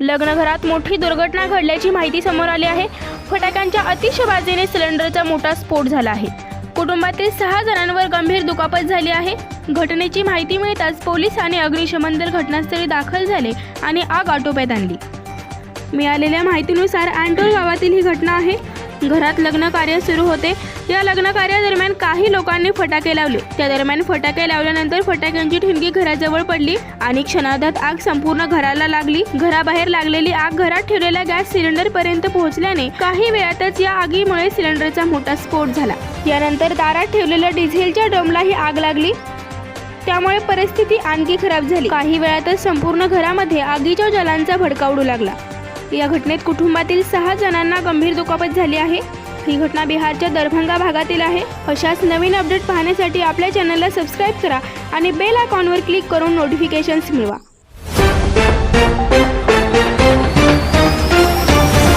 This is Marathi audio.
लग्नघरात मोठी दुर्घटना घडल्याची माहिती समोर आली आहे. फटाक्यांच्या अतिशबाजीने सिलेंडरचा मोठा स्फोट झाला आहे. कुटुंबातील सहा जणांवर गंभीर दुखापत झाली आहे. घटनेची माहिती मिळताच पोलीस आणि अग्निशमन दल घटनास्थळी दाखल झाले आणि आग आटोक्यात आणली. मिळालेल्या माहितीनुसार अँटोल गावातील ही घटना आहे. घरात लग्न कार्य सुरू होते. या लग्न कार्यादरम्यान काही लोकांनी फटाके लावले. त्या दरम्यान फटाके लावल्यानंतर फटाक्यांची ठिणगी घराजवळ पडली आणि क्षणार्धात आग संपूर्ण घराला लागली. घराबाहेर लागलेली आग घरात ठेवलेल्या गॅस सिलेंडर पर्यंत पोहोचल्याने काही वेळातच या आगीमुळे सिलेंडरचा मोठा स्फोट झाला. यानंतर दारात ठेवलेल्या डिझेलच्या डोमलाही आग लागली. त्यामुळे परिस्थिती आणखी खराब झाली. काही वेळातच संपूर्ण घरामध्ये आगीच्या जलांचा भडका उडू लागला. या घटनेत कुटुंबातील सहा जणांना गंभीर दुखापत झाली आहे. ही घटना बिहारच्या दरभंगा भागातील आहे. अशाच नवीन अपडेट पाहण्यासाठी आपल्या चॅनलला सबस्क्राईब करा आणि बेल आयकॉनवर क्लिक करून नोटिफिकेशन्स मिळवा.